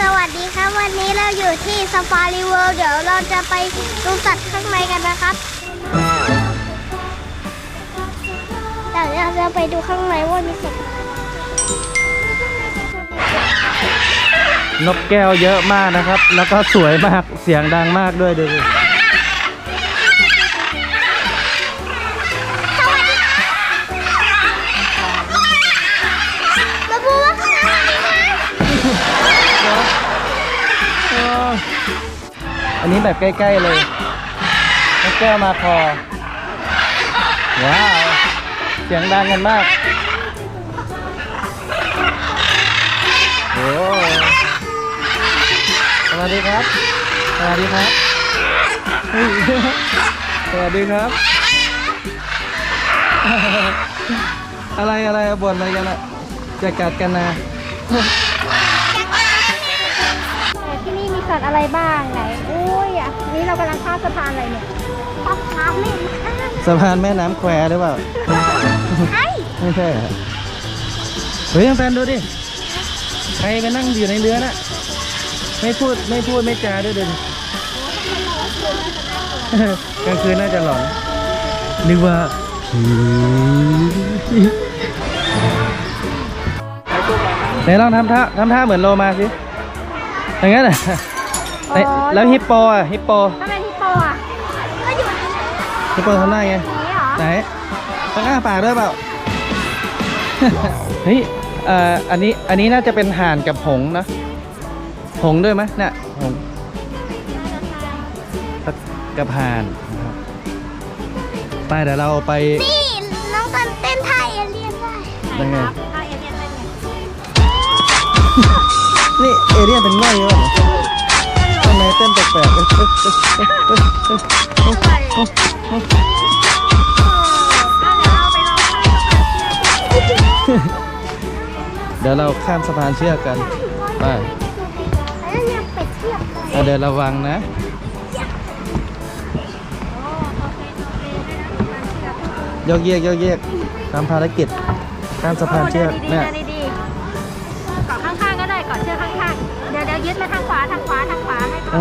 สวัสดีครับวันนี้เราอยู่ที่ซาฟารีเวิลด์เดี๋ยวเราจะไปดูสัตว์ข้างในกันนะครับเดี๋ยวเราจะไปดูข้างในว่ามีสัตว์นกแก้วเยอะมากนะครับ แล้วก็สวยมากเสียงดังมากด้วยดู อันนี้แบบใกล้ ๆ เลยนกแก้วมาคอ ว้าว เสียงดังกันมาก โอ้สวัสดีครับ สวัสดีครับ สวัสดีครับ อะไรอะไรบ่นอะไรกันอะจะกัดกันนะ สัตว์อะไรบ้างไหน อุ้ยอะนี่เรากำลังข้ามสะพานอะไรเนี่ยสะพานไม่ข้ามสะพานแม่น้ำแควหรือเปล่า ไอ้ไม่ใช่เหรอเฮ้ยแฟนดูดิ ใครไปนั่งอยู่ในเรือน่ะ ไม่พูดไม่พูดไม่จาด้วยเดินกลางคืนน่าจะหลอนนึกว่าผีไหนลองทำท่าทำท่าเหมือนโลมาสิอย่างนั้นเหรอไหนแล้วฮิปโปอะฮิปโปถ้าเป็นฮิปโปอะ ก็อยู่ในนี้ฮิปโปทำได้ไงเหรอไหนต้องอ้าปากด้วยเปล่า เฮ้ยเอ่ออันนี้ อันนี้น่าจะเป็นห่านกับหงส์นะ หงส์ด้วยไหมเนี่ยหงส์กับห่านนะครับไปเดี๋ยวเราไป นี่น้องกันเต้นท่าเอเลี่ยนได้ยังไง ท่าเอเลี่ยนเป็นไงนี่เอเลี่ยนเป็นง่อยเหรอทำไม เต้นแปลกๆเดี๋ยวเราข้ามสะพานเชือกกันไปอะเดี๋ยวระวังนะยกเยกยกเยกตามภารกิจข้ามสะพานเชือกเนี่ย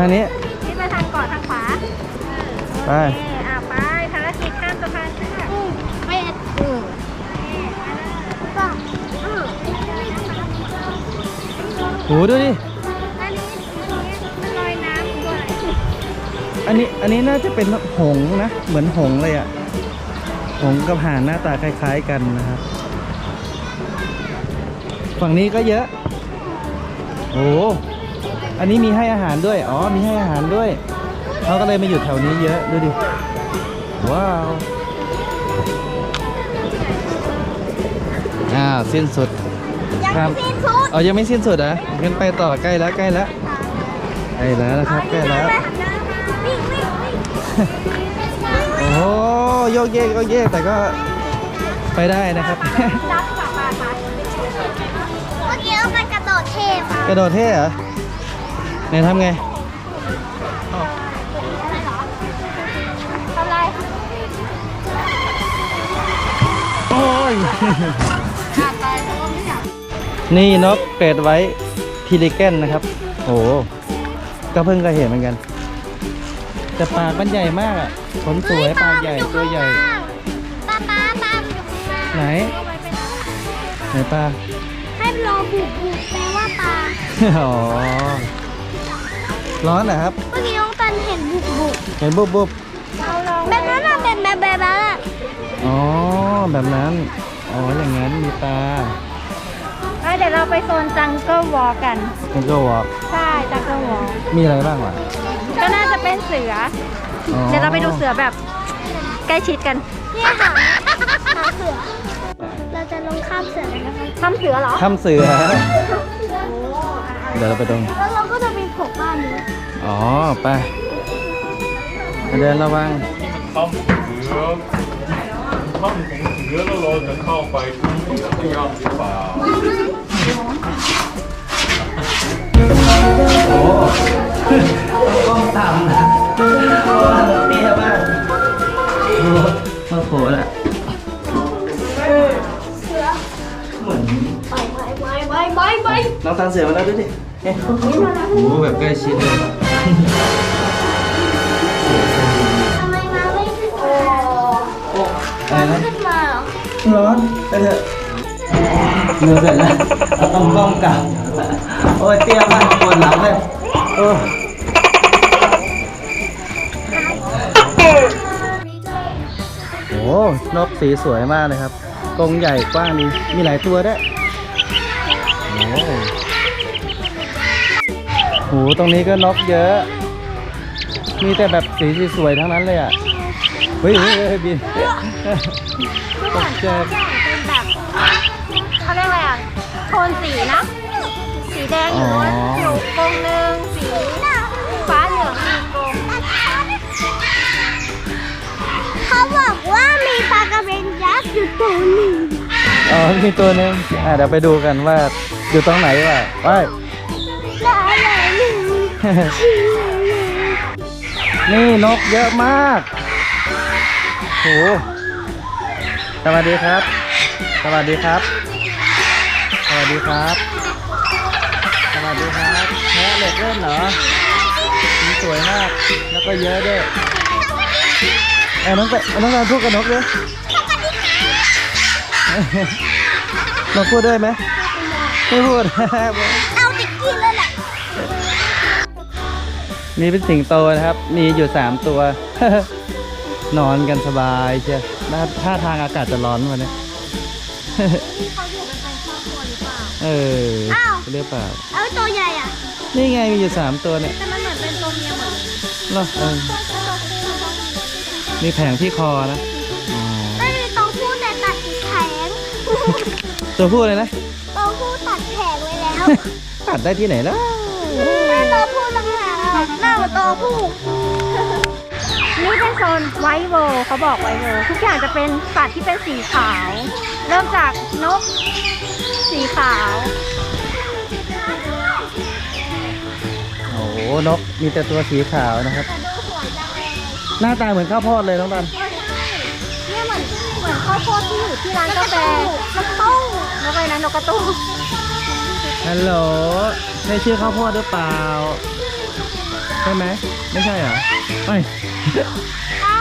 ทางนี้ยึดมาทางเกาะทางขวาไปโอเคอะไปภารกิจข้ามสะพานเชือกเป็ดอือก็อือโหดูดิอันนี้มันลอยน้ำด้วยอันนี้อันนี้น่าจะเป็นหงส์นะ เหมือนหงส์เลยอะหงส์กับห่านหน้าตาคล้าย ๆกันนะครับ ฝั่งนี้ก็เยอะ โอ้ อันนี้มีให้อาหารด้วย อ๋อ มีให้อาหารด้วย เขาก็เลยมาอยู่แถวนี้เยอะ ดูดิ ว้าว อ้าว สิ้นสุดยังครับไม่สิ้นสุดอ๋อ ยังไม่สิ้นสุดเหรอะงั้นไปต่อใกล้แล้วใกล้แล้วใกล้แล้วนะครับ ใกล้แล้ววิ่งวิ่งวิ่งโอ้โหโยกเยกโยกเยกแต่ก็ไปได้นะครับรับกลับมาค่ะเมื่อกี้เราไปกระโดดเทพอะกระโดดเท่เหรอ ไหนทำไงทำไรโอ้ยนี่นกเกรดไว้พิลิเกนนะครับ โอ้โหก็เพิ่งเคยเห็นเหมือนกัน แต่ปากมันใหญ่มากอะขนสวยปากใหญ่ตัวใหญ่ ปลาปลาปลามันอยู่ข้างล่างไหน ไหนปลาให้รอบุบบุบแปลว่าปลา อ๋อ ร้อนเหรอครับเมื่อกี้น้องกันเห็นบุบบุบเห็นบุบบุบแบบนั้นน่ะเป็นแบบแบบนั้นอะอ๋อแบบนั้นอ๋ออย่างนั้นมีปลาเดี๋ยวเราไปโซนจังเกิลวอลกันมันก็วอกใช่จังเกิลวอลมีอะไรบ้างวะก็น่าจะเป็นเสืออ๋อเดี๋ยวเราไปดูเสือแบบใกล้ชิดกันนี่ค่ะหาเสือเราจะลงข้ามเสือกันนะคะข้ามเสือเหรอถ้ำเสือเดี๋ยวเราไปตรงแล้วเราก็จะไปปลูกบ้านนี้ อ๋อ ไป เดินระวังถ้ำเสือถ้ำของเสือแล้วเราจะเข้าไปที่เสือก็ยอมหรือเปล่าโอ้กล้องต่ำนะโอ้เตี้ยมากโอ้มาโผล่ละเหมือนไปไปไปไปไปน้องตาเสือมาแล้วดูดิเอ๊ะโอ้โหแบบใกล้ชิดเลย ทำไมมาไม่ขึ้นมาอะไรนะขึ้นมาเหรอร้อนไปเถอะเหนื่อยเสร็จแล้วเอาต้องกล้องกลับโอ้ยเตี้ยมากปวดหลังเลยโอ้โหนกสีสวยมากเลยครับกรงใหญ่กว้างดีมีหลายตัวด้วยโอ้โหตรงนี้ก็นกเยอะ มีแต่แบบสีสวยๆทั้งนั้นเลยอะ เฮ้ยเฮ้ยเฮ้ยบินตกใจเป็นแบบเขาเรียกอะไรอะ โทนสีนะ สีแดงอยู่อ๋ออยู่กรงหนึ่งสีฟ้าเหลืองมีกรงเขาบอกว่ามีปลากระเบนยักษ์อยู่ตัวหนึ่งอ๋อมีตัวหนึงอะเดี๋ยวไปดูกันว่าอยู่ตรงไหนวะไปแล้วอะไรห นึ่งนี่นกเยอะมากโหสวัสดีครับ สวัสดีครับ สวัสดีครับ สวัสดีครับแพะเหล็กเล่นเหรอสีสวยมาก แล้วก็เยอะด้วยไอ้น้องไปเอาน้องการพูดกับนกด้วยนกพูดด้วยไหมไม่พูด นี่เป็นสิงโตนะครับ มีอยู่สามตัว นอนกันสบายเชียวน่าท่าทางอากาศจะร้อนวันนี้เขาอยู่กันเป็นครอบครัวหรือเปล่า เอออ้าวเรียกเปล่า เอาตัวใหญ่อะ นี่ไงมีอยู่สามตัวเนี่ยแต่มันเหมือนเป็นตัวเมียหมดเลยเหรอเออมีแผงที่คอนะอ๋อไม่มีตัวผู้แต่ตัดแผงตัวผู้เลยนะตัวผู้ตัดแผงไว้แล้ว ตัดได้ที่ไหนล่ะ แม่ตัวผู้ต่าง หากหน้าเหมือนตัวผู้นี่เป็นโซนไวท์เวิลด์เขาบอกไวท์เวิลด์ทุกอย่างจะเป็นสัตว์ที่เป็นสีขาว เริ่มจากนก สีขาว โอ้โหนกมีแต่ตัวสีขาวนะครับ หน้าตาเหมือนข้าวโพดเลยน้องตันเนี่ยเหมือนเหมือนข้าวโพดที่อยู่ที่ร้านกาแฟนกตู้นกอะไรนะนกกระตู้ฮัลโหลใช่ชื่อข้าวโพดหรือเปล่า ใช่ไหมไม่ใช่เหรอไม่ถ้า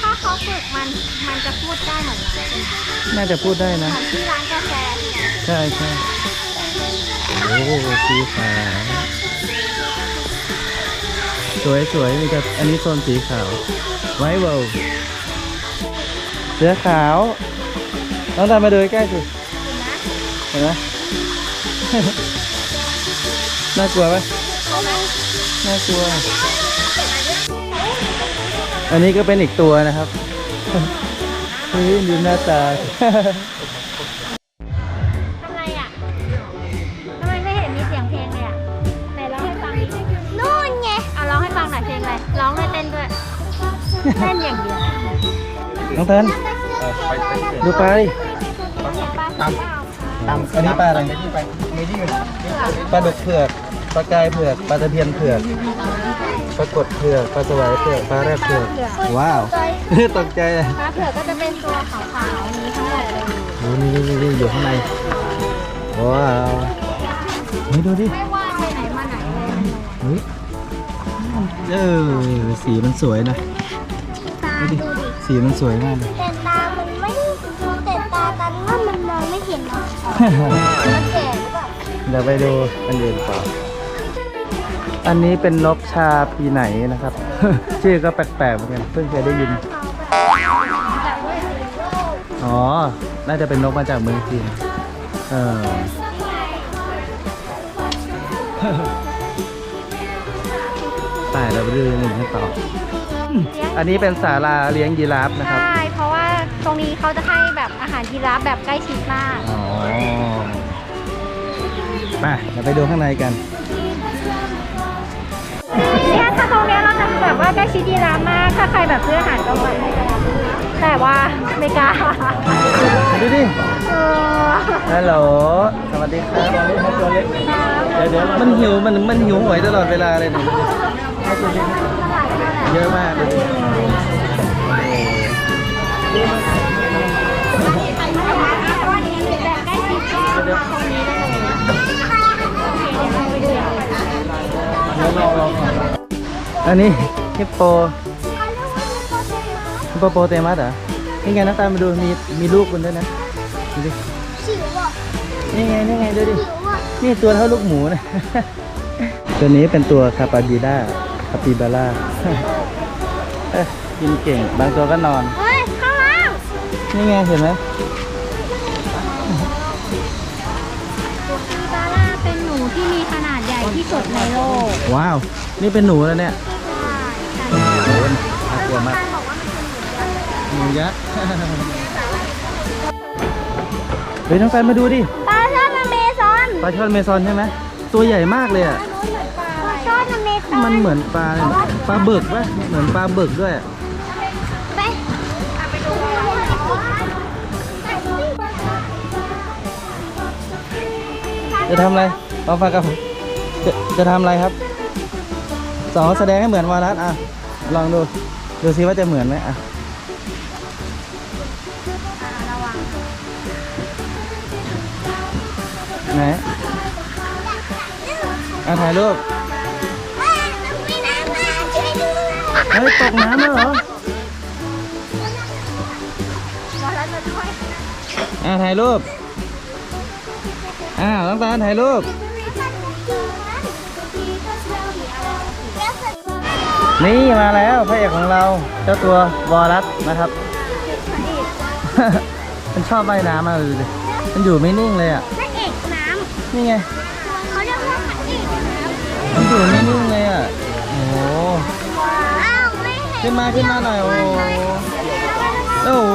ถ้าเขาฝึกมันมันจะพูดได้เหมือนเราเหน่าจะพูดได้นะมือนที่ร้านกาแฟใช่ใช่โอ้สีขาวสวยสวยมีแต่อันนี้โซนสีขาวไวท์เวิลด์เสือขาวน้องตามมาดูใกล้ๆสิเห็นไหม น่ากลัวไหม น่ากลัว อันนี้ก็เป็นอีกตัวนะครับเฮ้ยดูหน้าตาทำไมอะทำไมไม่เห็นมีเสียงเพลงเลยอะไหนร้องให้ฟังดินู่นไงอะร้องให้ฟังหน่อยเพลงอะไรร้องด้วยเต้นด้วยเต้นอย่างเดียวน้องเทินดูปลาดิตามตามอันนี้ปลาอะไรปลาดุกเผือกป ลากายเผือกปลาตะเพียนเผือกปลากดเผือกปลาสวายเผือกปลาแรดเผือก ว้าว ตกใจเลยปลาเผือกก็จะเป็นตัวขาวๆนี้ทั้งหมดเลยโอ้นี่นี่นี่อยู่ข้างใน ว้าวนี่ดูดิไม่ว่างไปไหนมาไหนเลยเฮ้ยเออสีมันสวยนะตาดูดิดูดิสีมันสวยมากเลยแต่ตา มันไม่แต่ตาตันว่ามันมองไม่เห็นหรอกมันแก่หรือเปล่าเดี๋ยวไปดูอันอื่นต่อ อันนี้เป็นนกชาปีไหนนะครับ ชื่อก็แปลกๆเหมือนกันเพิ่งเคยได้ยิน อ๋อ น่าจะเป็นนกมาจากเมืองจีนเออตายเราไปดูหนึ่งกันต่อ อันนี้เป็นศาลาเลี้ยงยีราฟนะครับ ใช่ เพราะว่าตรงนี้เขาจะให้แบบอาหารยีราฟแบบใกล้ชิดมาก อ๋อไปเดี๋ยวไปดูข้างในกัน เนี่ยถ้าตรงเนี้ยเราจะแบบว่าใกล้ชิดยีราฟมาก ถ้าใครแบบซื้ออาหารก็ไปแต่ว่าไม่กล้าดูดิเออฮัลโหล สวัสดีครับเดี๋ยวเดี๋ยวมันหิวมันมันหิวหวยตลอดเวลาเลยเนี่ยเยอะมากเลย อันนี้ฮิปโปฮิปโปโปเตมัสเหรอนี่ไงน้ำตาลมาดูมีมีลูกมันด้วยนะดูดินี่ไงนี่ไงดูดินี่ตัวเท่าลูกหมูนะตัวนี้เป็นตัวคาปาบิล่าคาปิบาร่าเอ้ยกินเก่ง บางตัวก็นอนเฮ้ยข้างล่างนี่ไงเห็นไหม ที่สุดในโลกว้าว นี่เป็นหนูแล้วเนี่ยโอ้โหน่ากลัวมากบอกว่ามันเป็นหนูยักษ์หนูยักษ์ เฮ้ยน้องแฟนมาดูดิปลาช่อนอเมซอนปลาช่อนเมซอนใช่ไหม ตัวใหญ่มากเลยอะ ปลาช่อนอเมซอนมันเหมือนปลาเลยนะปลาบึกปะเหมือนปลาบึกด้วยอะไปไปดูจะทำอะไรลองฟังกับผมจะ จะทำอะไรครับสองแสดงให้เหมือนวารัสอะ ลองดู ดูซิว่าจะเหมือนไหมอะไหนอะถ่ายรูปเฮ้ยตกน้ำแล้วเหรอมาแล้วจะช่วยอะถ่ายรูป อ้าวน้องตาถ่ายรูป นี่มาแล้วพระเอกของเราเจ้าตัววอลัสนะครับ มันชอบว่ายน้ำมากเลยดูดิมันอยู่ไม่นิ่งเลยอะพระเอกน้นี่ไงำเขาเรียกว่าพระเอกน้มันอยู่ไม่นิ่งเลยอะโอ้โหำอ้าวไม่เห็นขึ้นมาขึ้นมาหน่อยโอ้โหโอ้โห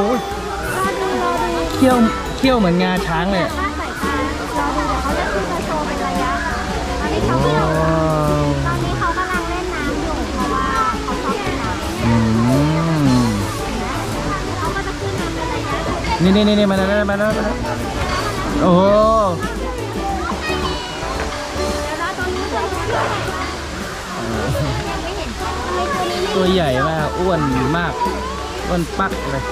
รอดูรอดูเขี้ยวเขี้ยวเหมือนงาช้างเลยอะ นี่นี่นี่มาแล้วมาแล้วมาแล้วโอ้โหเดี๋ยวรอตรงนี้ด้วยยังไม่เห็นทำไมตัวนี้ไม่ตัวใหญ่มาก อ้วนมาก อ้วนปักเลย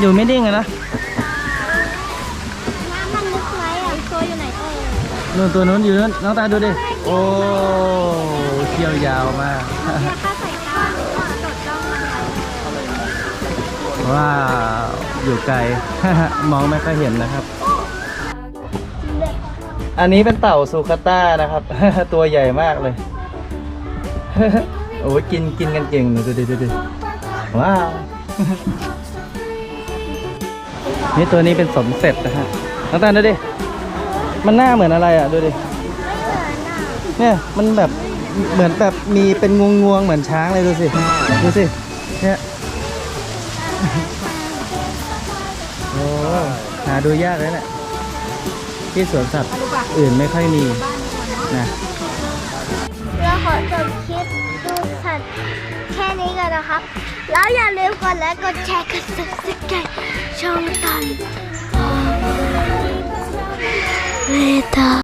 อยู่ไม่นิ่งเลยนะน้ำมันลึกไหมอะตัวอยู่ไหนเอ่ยนู่นตัวนู้นอยู่นู้นน้องตาดูดิ โอ้เขี้ยวยาวมาก ว้าอยู่ไกล มองไม่ค่อยเห็นนะครับ อันนี้เป็นเต่าซูคาต้านะครับ ตัวใหญ่มากเลย โอ้กินกินกันเก่งดูดิดูดิว้าว นี่ตัวนี้เป็นสมเสร็จนะฮะน้องตาลดูดิ มันหน้าเหมือนอะไรอะ ดูดิ เนี่ย มันแบบเหมือนแบบมีเป็นงวงงวงๆเหมือนช้างเลยดูสิ ดูสิ เนี่ย โอ้หาดูยากเลยเนี่ยที่สวนสัตว์อื่นไม่ค่อยมีนะเราขอจบคลิปดูสัตว์แค่นี้ก่อนนะครับ แล้วอย่าลืมกดไลค์กดแชร์กด subscribe ช่องตันเวตา